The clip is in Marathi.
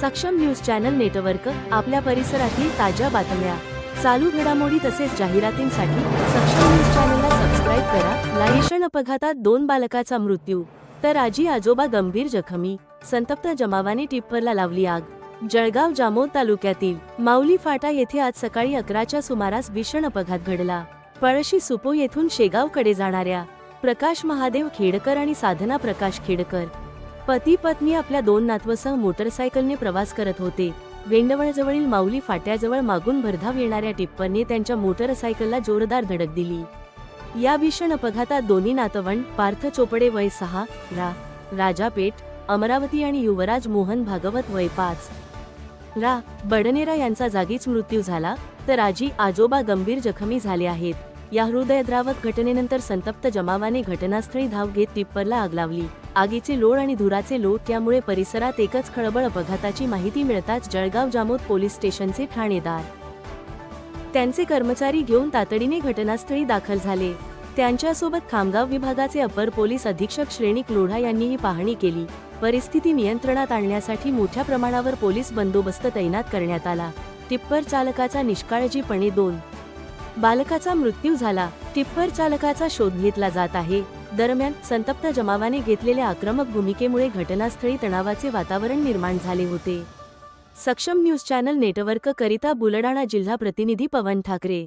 सक्षम न्यूज चॅनल नेटवर्क आपल्या परिसरातील ताज्या बातम्या. चालू घडामोडी तसेच जाहिरातींसाठी सक्षम न्यूज चॅनलला सबस्क्राईब करा. लाईशन अपघातात दोन बालकाचा मृत्यू. तर आजी आजोबा गंभीर जखमी. संतप्त जमावाने टिप्परला लावली आग. जळगाव जामोद तालुक्यातील माऊली फाटा येथे आज सकाळी अकराच्या सुमारास भीषण अपघात घडला. पळशी सुपो येथून शेगावकडे जाणाऱ्या प्रकाश महादेव खेडकर आणि साधना प्रकाश खेडकर पती पत्नी आपल्या दोन नातवसह मोटरसायकलने प्रवास करत होते. वेंडवळजवळील माऊली फाट्याजवळ मागून भरधाव येणाऱ्या टिप्परने त्यांच्या मोटरसायकलला जोरदार धडक दिली. या भीषण अपघातात दोन्ही नातवंड पार्थ चोपडे वय सहा रा राजापेठ अमरावती आणि युवराज मोहन भागवत वय पाच. रा बडनेरा यांचा जागीच मृत्यू झाला तर आजी आजोबा गंभीर जखमी झाले आहेत. या हृदयद्रावक घटनेनंतर संतप्त जमावाने घटनास्थळी धाव घेत टिप्परला आग लावली. आगीचे लोळ आणि धुराचे लोट यामुळे परिसरात एकच खळबळ अपघाताची माहिती मिळताच जळगाव जामोद पोलीस स्टेशनचे ठाणेदार. त्यांचे कर्मचारी घेऊन तातडीने घटनास्थळी दाखल झाले. त्यांच्यासोबत खामगाव विभागाचे अपर पोलीस अधीक्षक श्रेणिक लोढा यांनीही पाहणी केली. परिस्थिती नियंत्रणात आणण्यासाठी मोठ्या प्रमाणावर पोलीस बंदोबस्त तैनात करण्यात आला. टिप्पर चालकाचा निष्काळजीपणे दोन. बालकाचा मृत्यू झाला. टिप्पर चालकाचा शोध घेतला जात आहे. दरम्यान संतप्त जमावाने घेतलेल्या आक्रमक भूमिकेमुळे घटनास्थळी तणावाचे वातावरण निर्माण झाले होते. सक्षम न्यूज चॅनल नेटवर्क करिता बुलडाणा जिल्हा प्रतिनिधी पवन ठाकरे.